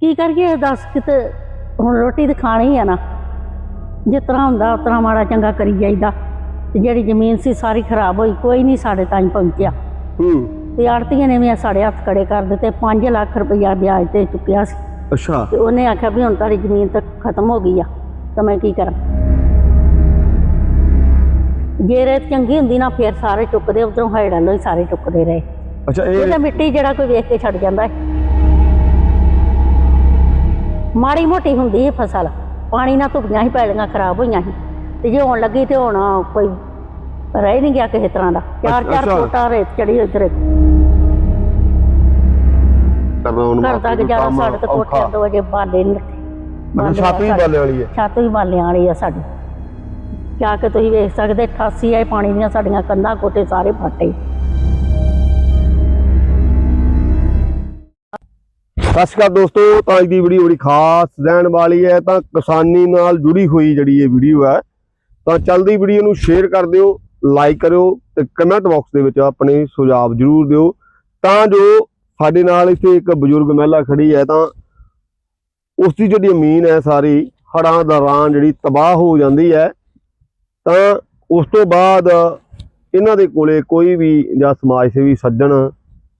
ਕੀ ਕਰੀਏ ਦੱਸ ਕਿਤੇ ਹੁਣ ਰੋਟੀ ਤਾਂ ਖਾਣੀ ਆ ਨਾ। ਜਿਸ ਤਰ੍ਹਾਂ ਹੁੰਦਾ ਉਸ ਤਰ੍ਹਾਂ ਮਾੜਾ ਚੰਗਾ ਕਰੀ ਜਾਈਦਾ। ਤੇ ਜਿਹੜੀ ਜ਼ਮੀਨ ਸੀ ਸਾਰੀ ਖਰਾਬ ਹੋਈ ਕੋਈ ਨਹੀਂ ਸਾਡੇ ਤਾਈਂ ਪਹੁੰਚਿਆ। ਹੂੰ। ਤੇ ਆੜਤੀਆਂ ਨੇ ਵੀ ਸਾਡੇ ਹੱਥ ਖੜੇ ਕਰ ਦਿੱਤੇ 5 ਲੱਖ ਰੁਪਇਆ ਵਿਆਜ ਤੇ ਚੁੱਕਿਆ ਸੀ। ਅੱਛਾ। ਤੇ ਉਹਨੇ ਆਖਿਆ ਵੀ ਹੁਣ ਤੁਹਾਡੀ ਜ਼ਮੀਨ ਤਾਂ ਖਤਮ ਹੋ ਗਈ ਆ ਤਾਂ ਮੈਂ ਕੀ ਕਰਾਂ? ਜੇ ਰੇਤ ਚੰਗੀ ਹੁੰਦੀ ਨਾ ਫਿਰ ਸਾਰੇ ਚੁੱਕਦੇ ਉਧਰੋਂ ਹੈੜਾ ਲੋਈ ਸਾਰੇ ਚੁੱਕਦੇ ਰਹੇ। ਅੱਛਾ ਇਹ ਤਾਂ ਮਿੱਟੀ ਜਿਹੜਾ ਕੋਈ ਵੇਖ ਕੇ ਛੱਡ ਜਾਂਦਾ ਹੈ। ਮਾੜੀ ਮੋਟੀ ਹੁੰਦੀ ਹੈ ਫਸਲ ਪਾਣੀ ਨਾਲ ਧੁੱਪੀਆਂ ਹੀ ਪੈਲੀਆਂ ਖਰਾਬ ਹੋਈਆਂ ਸੀ। ਤੇ ਜੇ ਹੋਣ ਲੱਗੀ ਤੇ ਹੁਣ ਕੋਈ ਰਹਿ ਨਹੀਂ ਗਿਆ ਕਿਸੇ ਤਰ੍ਹਾਂ ਦਾ। ਚਾਰ ਚਾਰ। ਫੁੱਟਾਂ ਰੇਤ ਚੜੀ ਉਧਰ ਕਰਨਾ ਹੁਣ ਘਰ ਦਾ ਗੁਜ਼ਾਰਾ ਕੰਮ ਸਾਡੇ ਤੇ। ਕੋਠਿਆਂ ਤੋਂ ਅਜੇ ਬਾਲੇ ਨਹੀਂ ਅੱਛਾ ਛੱਤ ਵੀ ਬਾਲੇ ਵਾਲੀ ਹੈ? ਛੱਤ ਵੀ ਵਾਲੀ ਆ ਸਾਡੀ। ਜਾ ਕੇ ਤੁਸੀਂ ਵੇਖ ਸਕਦੇ 88 ਆਏ ਪਾਣੀ ਦੀਆਂ ਸਾਡੀਆਂ ਕੰਧਾਂ ਕੋਠੇ ਸਾਰੇ ਫਾਟੇ। ਸਤਿ ਸ਼੍ਰੀ ਅਕਾਲ ਦੋਸਤੋ ਤਾਂ ਅੱਜ ਦੀ ਵੀਡੀਓ ਬੜੀ ਖਾਸ ਰਹਿਣ ਵਾਲੀ ਹੈ, ਤਾਂ ਕਿਸਾਨੀ ਨਾਲ ਜੁੜੀ ਹੋਈ ਜਿਹੜੀ ਇਹ ਵੀਡੀਓ ਹੈ, ਤਾਂ ਚੱਲਦੀ ਵੀਡੀਓ ਨੂੰ ਸ਼ੇਅਰ ਕਰ ਦਿਓ ਲਾਈਕ ਕਰਿਓ ਤੇ ਕਮੈਂਟ ਬਾਕਸ ਦੇ ਵਿੱਚ ਆਪਣੇ ਸੁਝਾਅ ਜ਼ਰੂਰ ਦਿਓ। ਤਾਂ ਜੋ ਸਾਡੇ ਨਾਲ ਇੱਥੇ ਇੱਕ ਬਜ਼ੁਰਗ ਮਹਿਲਾ ਖੜੀ ਹੈ, ਤਾਂ ਉਸ ਦੀ ਜਿਹੜੀ ਜ਼ਮੀਨ ਹੈ ਸਾਰੀ, ਹੜ੍ਹਾਂ ਦੌਰਾਨ ਜਿਹੜੀ ਤਬਾਹ ਹੋ ਜਾਂਦੀ ਹੈ, ਤਾਂ ਉਸ ਤੋਂ ਬਾਅਦ ਇਹਨਾਂ ਦੇ ਕੋਲੇ ਕੋਈ ਵੀ ਜਾਂ ਸਮਾਜ ਸੇਵੀ ਸੱਜਣ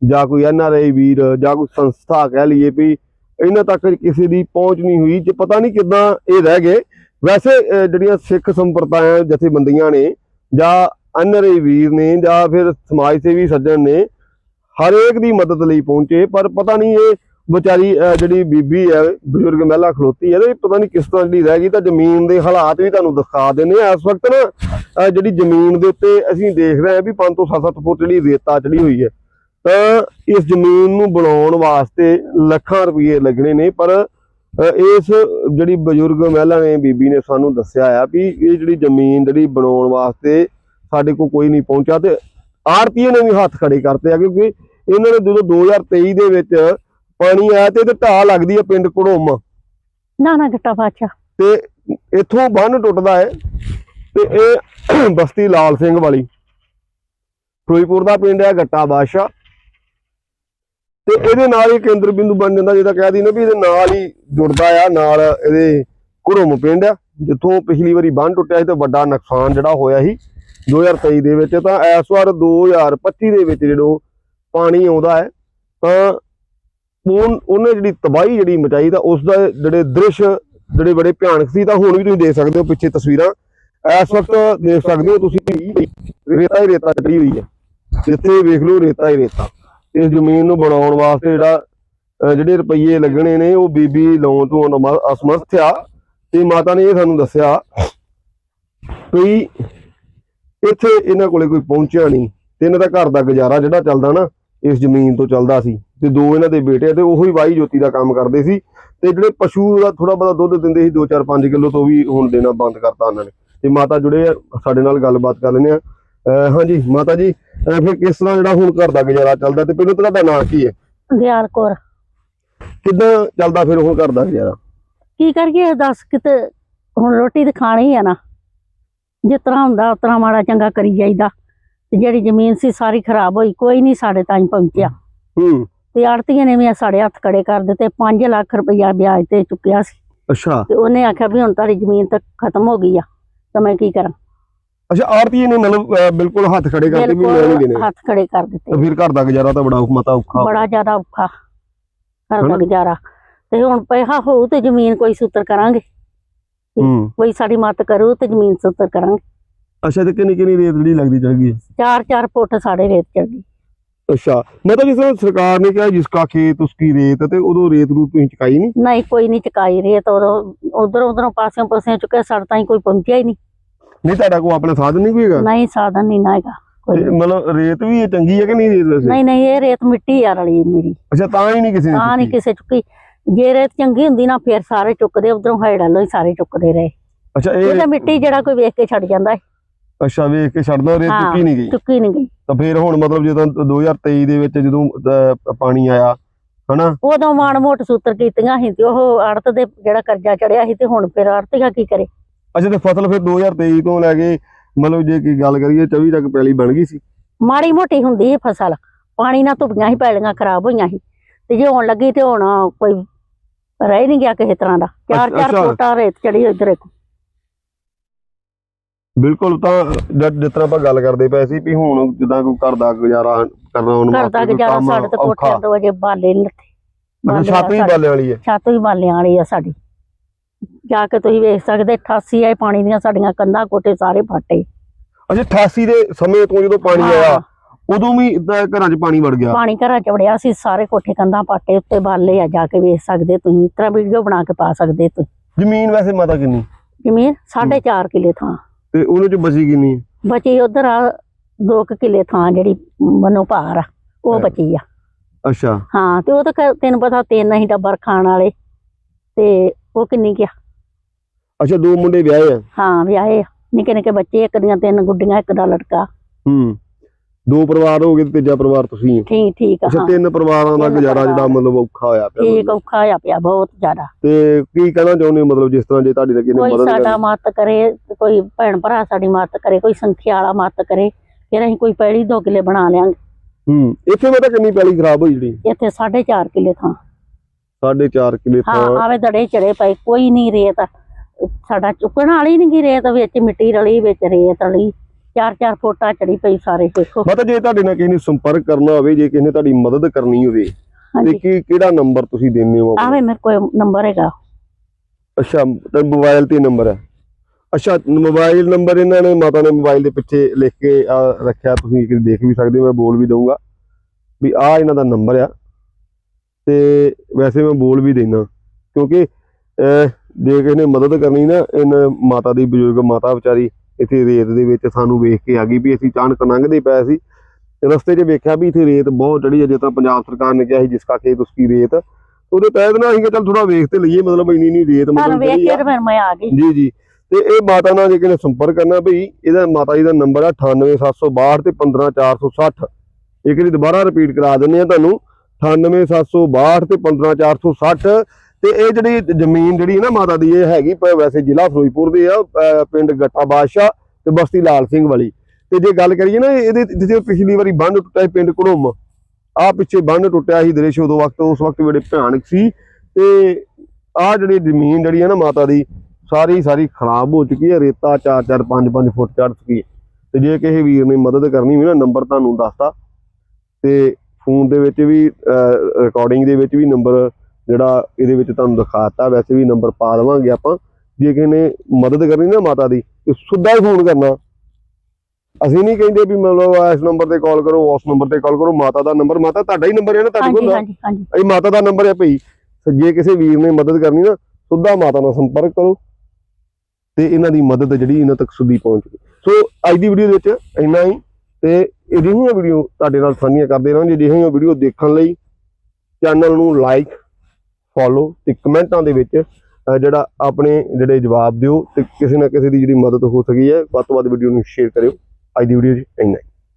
ਜਾਂ ਕੋਈ ਐਨਆਰਆਈ ਵੀਰ ਜਾਂ ਕੋਈ ਸੰਸਥਾ ਕਹਿ ਲਈਏ ਵੀ ਇਹਨਾਂ ਤੱਕ ਕਿਸੇ ਦੀ ਪਹੁੰਚ ਨਹੀਂ ਹੋਈ ਜੇ ਪਤਾ ਨਹੀਂ ਕਿੱਦਾਂ ਇਹ ਰਹਿ ਗਏ। ਵੈਸੇ ਜਿਹੜੀਆਂ ਸਿੱਖ ਸੰਪਰਦਾਇਆਂ ਜਥੇਬੰਦੀਆਂ ਨੇ ਜਾਂ ਐਨਆਰਆਈ ਵੀਰ ਨੇ ਜਾਂ ਫਿਰ ਸਮਾਜ ਸੇਵੀ ਸੱਜਣ ਨੇ ਹਰੇਕ ਦੀ ਮਦਦ ਲਈ ਪਹੁੰਚੇ ਪਰ ਪਤਾ ਨਹੀਂ ਇਹ ਵਿਚਾਰੀ ਅਹ, ਜਿਹੜੀ ਬੀਬੀ ਹੈ ਬਜ਼ੁਰਗ ਮਹਿਲਾ ਖਲੋਤੀ ਹੈ ਤੇ ਪਤਾ ਨਹੀਂ ਕਿਸ ਤਰ੍ਹਾਂ ਜਿਹੜੀ ਰਹਿ ਗਈ ਤਾਂ ਜ਼ਮੀਨ ਦੇ ਹਾਲਾਤ ਵੀ ਤੁਹਾਨੂੰ ਦਿਖਾ ਦਿੰਦੇ ਆ ਇਸ ਵਕਤ ਨਾ ਜਿਹੜੀ ਜ਼ਮੀਨ ਦੇ ਉੱਤੇ ਅਸੀਂ ਦੇਖ ਰਹੇ ਹਾਂ ਵੀ 5 ਤੋਂ 7-7 ਫੁੱਟ ਜਿਹੜੀ ਰੇਤਾ ਚੜੀ ਹੋਈ ਹੈ। ਤਾਂ ਇਸ ਜ਼ਮੀਨ ਨੂੰ ਬਣਾਉਣ ਵਾਸਤੇ ਲੱਖਾਂ ਰੁਪਏ ਲੱਗਣੇ ਨੇ ਪਰ ਇਸ ਜਿਹੜੀ ਬਜ਼ੁਰਗ ਮਹਿਲਾ ਨੇ ਬੀਬੀ ਨੇ ਸਾਨੂੰ ਦੱਸਿਆ ਆ ਵੀ ਇਹ ਜਿਹੜੀ ਜ਼ਮੀਨ ਜਿਹੜੀ ਬਣਾਉਣ ਵਾਸਤੇ ਸਾਡੇ ਕੋਲ ਕੋਈ ਨਹੀਂ ਪਹੁੰਚਾ ਤੇ ਆਰਪੀਏ ਨੇ ਵੀ ਹੱਥ ਖੜੇ ਕਰਤੇ ਆ ਕਿਉਂਕਿ ਇਹਨਾਂ ਨੇ ਜਦੋਂ 2023 ਦੇ ਵਿੱਚ ਪਾਣੀ ਆਇਆ ਤੇ ਇਹਦੇ ਢਾਹ ਲੱਗਦੀ ਆ ਪਿੰਡ ਘੜੋਮ। ਨਾ ਨਾ ਗੱਟਾ ਬਾਦਸ਼ਾਹ ਤੇ ਇੱਥੋਂ ਬੰਨ ਟੁੱਟਦਾ ਹੈ ਤੇ ਇਹ ਬਸਤੀ ਲਾਲ ਸਿੰਘ ਵਾਲੀ। ਫਿਰੋਜ਼ਪੁਰ ਦਾ ਪਿੰਡ ਹੈ ਗੱਟਾ ਬਾਦਸ਼ਾਹ। ਤੇ ਇਹਦੇ ਨਾਲ ਹੀ ਕੇਂਦਰ ਬਿੰਦੂ ਬਣ ਜਾਂਦਾ ਜਿਹਦਾ ਕਹਿ ਦਈਏ ਨਾ ਵੀ ਇਹਦੇ ਨਾਲ ਹੀ ਜੁੜਦਾ ਆ, ਨਾਲ ਇਹਦੇ ਘੜੋਮ ਪਿੰਡ ਆ, ਜਿੱਥੋਂ ਪਿਛਲੀ ਵਾਰੀ ਬੰਨ ਟੁੱਟਿਆ ਸੀ ਤੇ ਵੱਡਾ ਨੁਕਸਾਨ ਜਿਹੜਾ ਹੋਇਆ ਸੀ 2023 ਦੇ ਵਿੱਚ। ਤਾਂ ਇਸ ਵਾਰ 2025 ਦੇ ਵਿੱਚ ਜਦੋਂ ਪਾਣੀ ਆਉਂਦਾ ਹੈ, ਤਾਂ ਉਹਨੇ ਜਿਹੜੀ ਤਬਾਹੀ ਜਿਹੜੀ ਮਚਾਈ ਤਾਂ ਉਸ ਦਾ ਜਿਹੜੇ ਦ੍ਰਿਸ਼ ਜਿਹੜੇ ਬੜੇ ਭਿਆਨਕ ਸੀ ਤਾਂ ਹੁਣ ਵੀ ਤੁਸੀਂ ਦੇਖ ਸਕਦੇ ਹੋ ਪਿੱਛੇ ਤਸਵੀਰਾਂ। ਇਸ ਵਕਤ ਦੇਖ ਸਕਦੇ ਹੋ ਤੁਸੀਂ ਰੇਤਾ ਹੀ ਰੇਤਾ ਚੜੀ ਹੋਈ ਹੈ। ਜਿੱਥੇ ਵੇਖ ਲਓ ਰੇਤਾ ਹੀ ਰੇਤਾ। ਇਸ ਜ਼ਮੀਨ ਨੂੰ ਬਣਾਉਣ ਵਾਸਤੇ ਜਿਹੜਾ ਜਿਹੜੇ ਰੁਪਈਏ ਲੱਗਣੇ ਨੇ, ਉਹ ਬੀਬੀ ਲਾਉਣ ਤੋਂ ਅਨਮ- ਅਸਮਰਥ ਆ। ਤੇ ਮਾਤਾ ਨੇ ਇਹ ਸਾਨੂੰ ਦੱਸਿਆ ਵੀ ਇੱਥੇ ਇਹਨਾਂ ਕੋਲੇ ਕੋਈ ਪਹੁੰਚਿਆ ਨਹੀਂ ਤੇ ਇਹਨਾਂ ਦਾ ਘਰ ਦਾ ਗੁਜ਼ਾਰਾ ਜਿਹੜਾ ਚੱਲਦਾ ਨਾ, ਇਸ ਜ਼ਮੀਨ ਤੋਂ ਚੱਲਦਾ ਸੀ। ਤੇ ਦੋ ਇਹਨਾਂ ਦੇ ਬੇਟੇ ਤੇ ਉਹੀ ਵਾਈ ਜੋਤੀ ਦਾ ਕੰਮ ਕਰਦੇ ਸੀ। ਤੇ ਜਿਹੜੇ ਪਸ਼ੂ ਦਾ ਥੋੜਾ ਬਹੁਤਾ ਦੁੱਧ ਦਿੰਦੇ ਸੀ 2 4 5 ਕਿਲੋ ਤੋਂ ਵੀ ਹੁਣ ਦੇਣਾ ਬੰਦ ਕਰਤਾ ਉਹਨਾਂ ਨੇ। ਤੇ ਮਾਤਾ ਜੁੜੇ ਆ, ਸਾਡੇ ਨਾਲ ਗੱਲਬਾਤ ਕਰ ਲੈਂਦੇ ਆ। ਹਾਂਜੀ ਮਾਤਾ ਜੀ ਫਿਰ ਕਿਸ ਤਰ੍ਹਾਂ ਜਿਹੜਾ ਹੁਣ ਘਰ ਦਾ ਗੁਜ਼ਾਰਾ ਚੱਲਦਾ ਤੇ ਪਹਿਲਾਂ ਤੁਹਾਡਾ ਨਾਂ ਕੀ ਹੈ? ਦਿਆਲ ਕੌਰ। ਕਿੱਦਾਂ ਚੱਲਦਾ ਫਿਰ ਉਹ ਘਰ ਦਾ ਗੁਜ਼ਾਰਾ? ਕੀ ਕਰੀਏ ਦੱਸ ਕਿਤੇ ਹੁਣ ਰੋਟੀ ਤਾਂ ਖਾਣੀ ਆ ਨਾ। ਜਿਸ ਤਰ੍ਹਾਂ ਹੁੰਦਾ ਉਸ ਤਰ੍ਹਾਂ ਮਾੜਾ ਚੰਗਾ ਕਰੀ ਜਾਈਦਾ। ਤੇ ਜਿਹੜੀ ਜ਼ਮੀਨ ਸੀ ਸਾਰੀ ਖਰਾਬ ਹੋਈ ਕੋਈ ਨਹੀਂ ਸਾਡੇ ਤਾਈਂ ਪਹੁੰਚਿਆ। ਹੂੰ। ਤੇ ਆੜਤੀਆਂ ਨੇ ਵੀ ਸਾਡੇ ਹੱਥ ਖੜੇ ਕਰ ਦਿੱਤੇ 5 ਲੱਖ ਰੁਪਇਆ ਵਿਆਜ ਤੇ ਚੁੱਕਿਆ ਸੀ। ਅੱਛਾ। ਤੇ ਉਹਨੇ ਆਖਿਆ ਵੀ ਹੁਣ ਤੁਹਾਡੀ ਜ਼ਮੀਨ ਤਾਂ ਖਤਮ ਹੋ ਗਈ ਆ ਤਾਂ ਮੈਂ ਕੀ ਕਰਾਂ? ਅੱਛਾ ਆਰਪੀਏ ਨੇ ਮਤਲਬ ਅਹ ਬਿਲਕੁਲ ਹੱਥ ਖੜੇ ਕਰਕੇ ਵੀ ਮੈਂ ਨਹੀਂ ਬਿਲਕੁਲ ਦੇਣੇ। ਹੱਥ ਖੜੇ ਕਰ ਦਿੱਤੇ। ਤਾਂ ਫਿਰ ਘਰ ਦਾ ਗੁਜ਼ਾਰਾ ਤਾਂ ਬੜਾ ਮਤਾ ਔਖਾ। ਬੜਾ ਜ਼ਿਆਦਾ ਔਖਾ। ਘਰ ਦਾ ਹਨਾ? ਗੁਜ਼ਾਰਾ। ਤੇ ਹੁਣ ਪੈਸਾ ਹੋਊ ਤੇ ਜ਼ਮੀਨ ਕੋਈ ਸੂਤਰ ਕਰਾਂਗੇ। ਹੂੰ। ਕੋਈ ਸਾਡੀ ਮਦਦ ਕਰੂ ਤੇ ਜ਼ਮੀਨ ਸੂਤਰ ਕਰਾਂਗੇ। ਅੱਛਾ ਤੇ ਕਿੰਨੀ ਕਿੰਨੀ ਰੇਤ ਜਿਹੜੀ ਲੱਗਦੀ ਚੜ ਗਈ? ਹੈ? ਚਾਰ ਚਾਰ ਫੁੱਟ ਸਾਡੇ ਰੇਤ ਚੜ ਗਈ। ਅੱਛਾ ਮੈਂ ਤਾਂ ਜਿਸ ਤਰ੍ਹਾਂ ਸਰਕਾਰ ਨੇ ਕਿਹਾ ਜਿਸਕਾ ਖੇਤ ਉਸਕੀ ਰੇਤ ਤੇ ਉਦੋਂ ਰੇਤ ਰੂਪ ਤੁਸੀਂ ਚੁਕਾਈ ਨਹੀਂ? ਨਹੀਂ ਕੋਈ ਨਹੀਂ ਚਕਾਈ। ਰੇਤ ਉਦੋਂ ਉਧਰ ਉਧਰੋਂ ਪਾਸਿਓਂ ਪਾਸਿਓਂ ਚੁੱਕੇ ਸਾਡੇ ਤਾਈਂ ਕੋਈ ਪਹੁੰਚਿਆ ਹੀ ਨਹੀਂ। ਨਹੀਂ ਤੁਹਾਡਾ ਕੋਲ ਆਪਣਾ ਸਾਧਨ ਨਹੀਂ ਕੋਈ ਹੈਗਾ? ਨਹੀਂ ਸਾਧਨ ਨਹੀਂ ਨਾ ਹੈਗਾ ਕੋਈ ਤੇ ਮਤਲਬ ਰੇਤ ਵੀ ਇਹ ਚੰਗੀ ਹੈ ਕਿ ਨਹੀਂ ਰੇਤ ਵੈਸੇ? ਨਹੀਂ ਨਹੀਂ ਇਹ ਰੇਤ ਮਿੱਟੀ ਆ ਰਲੀ ਮੇਰੀ। ਅੱਛਾ ਤਾਂ ਹੀ ਨਹੀਂ ਕਿਸੇ ਨੇ ਤਾਂ ਨਹੀਂ। ਕਿਸੇ ਚੁੱਕੀ। ਜੇ ਰੇਤ ਚੰਗੀ ਹੁੰਦੀ ਨਾ ਫਿਰ ਸਾਰੇ ਚੁੱਕਦੇ ਉਧਰੋਂ ਹੈੜਾਂ ਲੋਈ ਸਾਰੇ ਚੁੱਕਦੇ ਰਹੇ। ਅੱਛਾ ਇਹ ਤਾਂ ਮਿੱਟੀ ਜਿਹੜਾ ਕੋਈ ਵੇਖ ਕੇ ਛੱਡ ਜਾਂਦਾ ਹੈ ਅੱਛਾ ਵੇਖ ਕੇ ਛੱਡਦਾ ਰੇਤ ਹਾਂ। ਚੁੱਕੀ ਨਹੀਂ ਗਈ? ਚੁੱਕੀ ਨਹੀਂ ਗਈ। ਤਾਂ ਫਿਰ ਹੁਣ ਮਤਲਬ ਜਦੋਂ 2023 ਦੇ ਵਿੱਚ ਜਦੋਂ ਪਾਣੀ ਆਇਆ ਹਨਾ? ਉਦੋਂ ਮਾਣ ਮੋਟ ਸੂਤਰ ਕੀਤੀਆਂ ਸੀ ਤੇ ਉਹ ਆੜਤ ਦੇ ਜਿਹੜਾ ਕਰਜ਼ਾ ਚੜਿਆ ਸੀ ਤੇ ਹੁਣ ਫਿਰ ਆੜਤੀਆ ਕੀ ਕਰੇ? ਅੱਛਾ ਤੇ ਫਸਲ ਫਿਰ 2023 ਤੋਂ ਲੈ ਕੇ ਮਤਲਬ ਜੇ ਕੀ ਗੱਲ ਕਰੀਏ 24 ਤੱਕ ਪੈਲੀ ਬਣ ਗਈ ਸੀ। ਮਾੜੀ ਮੋਟੀ ਹੁੰਦੀ ਹੈ ਫਸਲ। ਪਾਣੀ ਨਾਲ ਧੁੱਪੀਆਂ ਹੀ ਪੈਲੀਆਂ ਖਰਾਬ ਹੋਈਆਂ ਸੀ। ਤੇ ਜੇ ਹੋਣ ਲੱਗੀ ਤੇ ਹੁਣ ਕੋਈ ਰਹਿ ਨਹੀਂ ਗਿਆ ਕਿਸੇ ਤਰ੍ਹਾਂ ਦਾ। ਚਾਰ ਚਾਰ। ਫੁੱਟਾ ਰੇਤ ਚੜੀ ਇਧਰ ਇੱਕ ਬਿਲਕੁਲ ਤਾਂ ਜਦ ਜਿਸ ਤਰ੍ਹਾਂ ਆਪਾਂ ਗੱਲ ਕਰਦੇ ਪਏ ਸੀ ਵੀ ਹੁਣ ਜਿੱਦਾਂ ਕੋਈ ਘਰ ਦਾ ਗੁਜ਼ਾਰਾ ਕਰਨਾ ਹੁਣ ਘਰ ਦਾ ਵਾਸਤੇ ਕੋਈ ਗੁਜ਼ਾਰਾ ਸਾਡੇ ਤੇ। ਕੋਠਿਆਂ ਤੋਂ ਅਜੇ ਬਾਲੇ ਨੀ ਲੱਥੇ। ਬਾਲੇ ਛੱਤ ਵੀ ਆ ਬਾਲੇ ਵਾਲੀ ਹੈ ਛੱਤ ਵੀ ਬਾਲਿਆਂ ਵਾਲੀ ਆ ਸਾਡੀ। ਜਾ ਕੇ ਤੁਸੀਂ ਵੇਖ ਸਕਦੇ 88 ਆਏ ਪਾਣੀ ਦੀਆਂ ਸਾਡੀਆਂ ਕੰਧਾਂ ਕੋਠੇ ਸਾਰੇ ਫਾਟੇ। ਅੱਛਾ 88 ਦੇ ਸਮੇਂ ਤੋਂ ਜਦੋਂ ਪਾਣੀ। ਆਇਆ ਉਦੋਂ ਵੀ ਇਦਾਂ ਘਰਾਂ 'ਚ ਪਾਣੀ ਵੜ ਗਿਆ? ਪਾਣੀ ਘਰਾਂ ਚ ਵੜਿਆ ਸੀ ਸਾਰੇ ਕੋਠੇ ਕੰਧਾਂ ਪਾਟੇ ਉੱਤੇ ਬਾਲੇ ਆ ਜਾ ਕੇ ਵੇਖ ਸਕਦੇ ਤੁਸੀਂ। ਇਸ ਤਰ੍ਹਾਂ ਵੀਡੀਓ ਬਣਾ ਕੇ ਪਾ ਸਕਦੇ ਤੁਸੀਂ। ਜ਼ਮੀਨ ਵੈਸੇ ਮਾਤਾ ਕਿੰਨੀ? ਜ਼ਮੀਨ 4.5 ਕਿੱਲੇ ਥਾਂ। ਤੇ ਉਹਦੇ 'ਚ ਬਚੀ ਕਿੰਨੀ ਬਚੀ ਉਧਰ ਆ 2 ਕਿੱਲੇ ਥਾਂ ਜਿਹੜੀ ਮਨੋ ਭਾਰ ਆ ਉਹ। ਬਚੀ ਆ। ਅੱਛਾ। ਹਾਂ ਤੇ ਉਹ ਤਾਂ ਤੈਨੂੰ ਪਤਾ ਤਿੰਨ ਹੀ ਡੱਬਰ ਖਾਣ ਵਾਲੇ। ਤੇ ਉਹ ਕਿੰਨੀ ਕਿਆ ਅੱਛਾ ਦੋ ਮੁੰਡੇ ਵਿਆਹੇ ਆ? ਹਾਂ ਵਿਆਹੇ ਆ। ਨਿੱਕੇ ਨਿੱਕੇ ਬੱਚੇ ਇੱਕ ਦੀਆਂ ਤਿੰਨ ਗੁੱਡੀਆਂ ਇੱਕ ਦਾ ਲੜਕਾ। ਹੂੰ। ਦੋ ਪਰਿਵਾਰ ਹੋ ਗਏ ਤੇ ਤੀਜਾ ਪਰਿਵਾਰ ਤੁਸੀਂ? ਠੀਕ ਠੀਕ ਅੱਛਾ ਹਾਂ। ਤਿੰਨ ਪਰਿਵਾਰਾਂ ਦਾ ਗੁਜ਼ਾਰਾ ਜਿਹੜਾ। ਮਤਲਬ ਔਖਾ ਹੋਇਆ ਪਿਆ ਠੀਕ ਮਤਲਬ। ਔਖਾ ਹੋਇਆ ਪਿਆ ਬਹੁਤ ਜ਼ਿਆਦਾ। ਤੇ ਕੀ ਕਹਿਣਾ ਚਾਹੁੰਦੇ ਮਤਲਬ ਜਿਸ ਤਰ੍ਹਾਂ ਜੇ ਤੁਹਾਡੀ ਕਿਸੇ ਨੇ ਕੋਈ ਮਦਦ ਸਾਡਾ ਕਰਨੀ ਮਦਦ ਕਰੇ ਕੋਈ ਭੈਣ ਭਰਾ ਸਾਡੀ ਮਦਦ ਕਰੇ ਕੋਈ ਸੰਖਿਆ ਵਾਲਾ ਮਦਦ ਕਰੇ ਫਿਰ ਅਸੀਂ ਕੋਈ ਪੈੜੀ ਦੋ ਕਿੱਲੇ ਬਣਾ ਲਿਆਂਗੇ। ਹੂੰ ਇੱਥੇ ਮੈਂ ਤਾਂ ਕਿੰਨੀ ਪੈਲੀ ਖਰਾਬ ਹੋਈ ਜਿਹੜੀ? ਇੱਥੇ 4.5 ਕਿੱਲੇ ਥਾਂ। 4.5 ਕਿਲੇ ਹਾਂ ਥਾਂ। ਆਵੇ ਦੜੇ ਚੜੇ ਪਏ ਕੋਈ ਨਹੀਂ ਰੇਤ। ਸਾਡਾ ਚੁੱਕਣ ਵਾਲੀ ਨਹੀਂ ਗੀ ਰੇਤ ਵਿੱਚ ਮਿੱਟੀ ਰਲੀ ਵਿੱਚ ਰੇਤ ਰਲੀ। ਚਾਰ ਚਾਰ ਫੋਟਾ ਚੜੀ ਪਈ ਸਾਰੇ ਦੇਖੋ। ਮਤਲਬ ਜੇ ਤੁਹਾਡੇ ਨਾਲ ਕਿਸੇ ਨੇ ਸੰਪਰਕ ਕਰਨਾ ਹੋਵੇ ਜੇ ਕਿਸੇ ਨੇ ਤੁਹਾਡੀ ਮਦਦ ਕਰਨੀ ਹੋਵੇ ਤੇ ਹਾਂਜੀ। ਕੀ ਕਿਹੜਾ ਨੰਬਰ ਤੁਸੀਂ ਦਿੰਦੇ ਹੋ? ਆਵੇ ਮੇਰੇ ਕੋਲ ਨੰਬਰ ਹੈਗਾ। ਅੱਛਾ ਤੇ ਮੋਬਾਈਲ ਤੇ ਨੰਬਰ ਹੈ। ਅੱਛਾ ਮੋਬਾਈਲ ਨੰਬਰ ਇਹਨਾਂ ਨੇ ਮਾਤਾ ਨੇ ਮੋਬਾਈਲ ਦੇ ਪਿੱਛੇ ਲਿਖ ਕੇ ਆਹ ਰੱਖਿਆ। ਤੁਸੀਂ ਇੱਕ ਦੇਖ ਵੀ ਸਕਦੇ ਹੋ ਮੈਂ ਬੋਲ ਵੀ ਦਊਂਗਾ। ਵੀ ਆ ਇਹਨਾਂ ਦਾ ਨੰਬਰ ਆ। ਤੇ ਵੈਸੇ ਮੈਂ ਬੋਲ ਵੀ ਦੇਣਾ ਕਿਉਂਕਿ ਜੇ ਕਿਸੇ ਨੇ ਮਦਦ ਕਰਨੀ ਨਾ ਇਹਨਾਂ ਮਾਤਾ ਦੀ ਬਜ਼ੁਰਗ ਮਾਤਾ ਵਿਚਾਰੀ ਇੱਥੇ ਰੇਤ ਦੇ ਵਿੱਚ ਸਾਨੂੰ ਵੇਖ ਕੇ ਆ ਗਈ ਵੀ ਅਸੀਂ ਅਚਾਨਕ ਲੰਘਦੇ ਪਏ ਸੀ। ਰਸਤੇ 'ਚ ਵੇਖਿਆ ਵੀ ਇੱਥੇ ਰੇਤ ਬਹੁਤ ਚੜੀ ਹੈ ਜੇ ਤਾਂ ਪੰਜਾਬ ਸਰਕਾਰ ਨੇ ਕਿਹਾ ਸੀ ਜਿਸ ਕਾ ਖੇਤ ਉਸਕੀ ਰੇਤ ਉਹਦੇ ਤਹਿਤ ਨਾ ਅਸੀਂ ਕਿ ਚੱਲ ਥੋੜਾ ਵੇਖ ਤੇ ਲਈਏ ਮਤਲਬ ਇੰਨੀ ਨਹੀਂ ਰੇਤ ਮਤਲਬ ਵੇਖ ਕੇ ਫਿਰ ਮੈਂ ਆ ਗਈ। ਜੀ ਜੀ। ਤੇ ਇਹ ਮਾਤਾ ਨਾਲ ਜੇ ਕਿਸੇ ਨੇ ਸੰਪਰਕ ਕਰਨਾ ਭਈ ਇਹਦਾ ਮਾਤਾ ਜੀ ਦਾ ਨੰਬਰ ਆ 98762 ਤੇ 15460 ਇੱਕ ਵਾਰੀ ਦੁਬਾਰਾ ਰਿਪੀਟ ਕਰਾ ਦਿੰਦੇ ਆ ਤੁਹਾਨੂੰ। 98762 ਤੇ 15460 ਤੇ ਇਹ ਜਿਹੜੀ ਜ਼ਮੀਨ ਜਿਹੜੀ ਹੈ ਨਾ ਮਾਤਾ ਦੀ, ਇਹ ਹੈਗੀ ਵੈਸੇ ਜ਼ਿਲ੍ਹਾ ਫਿਰੋਜ਼ਪੁਰ ਦੀ ਆ ਪਿੰਡ ਗੱਟਾ ਬਾਦਸ਼ਾਹ ਤੇ ਬਸਤੀ ਲਾਲ ਸਿੰਘ ਵਾਲੀ। ਤੇ ਜੇ ਗੱਲ ਕਰੀਏ ਨਾ, ਇਹਦੇ ਜਿੱਥੇ ਪਿਛਲੀ ਵਾਰੀ ਬੰਨ ਟੁੱਟਿਆ ਸੀ ਪਿੰਡ ਘੜੋਮ, ਆ ਪਿੱਛੇ ਬੰਨ ਟੁੱਟਿਆ ਸੀ ਦ੍ਰਿਸ਼ ਉਦੋਂ ਵਕਤ, ਉਸ ਵਕਤ ਬੜੇ ਭਿਆਨਕ ਸੀ। ਤੇ ਆ ਜਿਹੜੀ ਜ਼ਮੀਨ ਜਿਹੜੀ ਹੈ ਨਾ ਮਾਤਾ ਦੀ, ਸਾਰੀ ਸਾਰੀ ਖਰਾਬ ਹੋ ਚੁੱਕੀ ਹੈ, ਰੇਤਾ 4 4 5 5 ਫੁੱਟ ਚੜ ਚੁੱਕੀ ਹੈ। ਤੇ ਜੇ ਕਿਸੇ ਵੀਰ ਨੇ ਮਦਦ ਕਰਨੀ ਹੋਵੇ ਨਾ, ਨੰਬਰ ਤੁਹਾਨੂੰ ਦੱਸਤਾ। ਤੇ ਫੋਨ ਦੇ ਵਿੱਚ ਵੀ ਰਿਕਾਰਡਿੰਗ ਦੇ ਵਿੱਚ ਵੀ ਨੰਬਰ ਜਿਹੜਾ ਇਹਦੇ ਵਿੱਚ ਤੁਹਾਨੂੰ ਦਿਖਾਤਾ ਵੈਸੇ ਵੀ ਨੰਬਰ ਪਾ ਦੇਵਾਂਗੇ ਆਪਾਂ। ਜੇ ਕਿਸੇ ਨੇ ਮਦਦ ਕਰਨੀ ਨਾ ਮਾਤਾ ਦੀ ਤੇ ਸਿੱਧਾ ਹੀ ਫੋਨ ਕਰਨਾ। ਅਸੀਂ ਨਹੀਂ ਕਹਿੰਦੇ ਵੀ ਮਤਲਬ ਇਸ ਨੰਬਰ ਤੇ ਕਾਲ ਕਰੋ ਉਸ ਨੰਬਰ ਤੇ ਕਾਲ ਕਰੋ ਮਾਤਾ ਦਾ ਨੰਬਰ ਮਾਤਾ ਤੁਹਾਡਾ ਹੀ ਨੰਬਰ ਹੈ ਨਾ ਤੁਹਾਡੇ ਕੋਲ ਹਾਂਜੀ ਹਾਂਜੀ ਇਹ ਮਾਤਾ ਦਾ ਨੰਬਰ ਹੈ ਭਈ। ਜੇ ਕਿਸੇ ਵੀਰ ਨੇ ਮਦਦ ਕਰਨੀ ਨਾ ਸਿੱਧਾ ਮਾਤਾ ਨਾਲ ਸੰਪਰਕ ਕਰੋ। ਤੇ ਇਹਨਾਂ ਦੀ ਮਦਦ ਜਿਹੜੀ ਇਹਨਾਂ ਤੱਕ ਸਿੱਧੀ ਪਹੁੰਚ ਸੋ ਅੱਜ ਦੀ ਵੀਡੀਓ ਦੇ ਵਿੱਚ ਇੰਨਾ ਹੀ। ਤੇ ਅਜਿਹੀਆਂ ਵੀਡੀਓ ਤੁਹਾਡੇ ਨਾਲ ਸਾਂਝੀਆਂ ਕਰਦੇ ਰਹਾਂਗੇ ਅਜਿਹੀਆਂ ਵੀਡੀਓ ਦੇਖਣ ਲਈ ਚੈਨਲ ਨੂੰ ਲਾਈਕ ਫੋਲੋ ਤੇ ਕਮੈਂਟਾਂ ਦੇ ਵਿੱਚ ਜਿਹੜਾ ਆਪਣੇ ਜਿਹੜੇ ਜਵਾਬ ਦਿਓ ਤੇ ਕਿਸੇ ਨਾ ਕਿਸੇ ਦੀ ਜਿਹੜੀ ਮਦਦ ਹੋ ਸਕੀ ਹੈ, ਵੱਧ ਤੋਂ ਵੱਧ ਵੀਡੀਓ ਨੂੰ ਸ਼ੇਅਰ ਕਰਿਓ। ਅੱਜ ਦੀ ਵੀਡੀਓ 'ਚ ਇੰਨਾ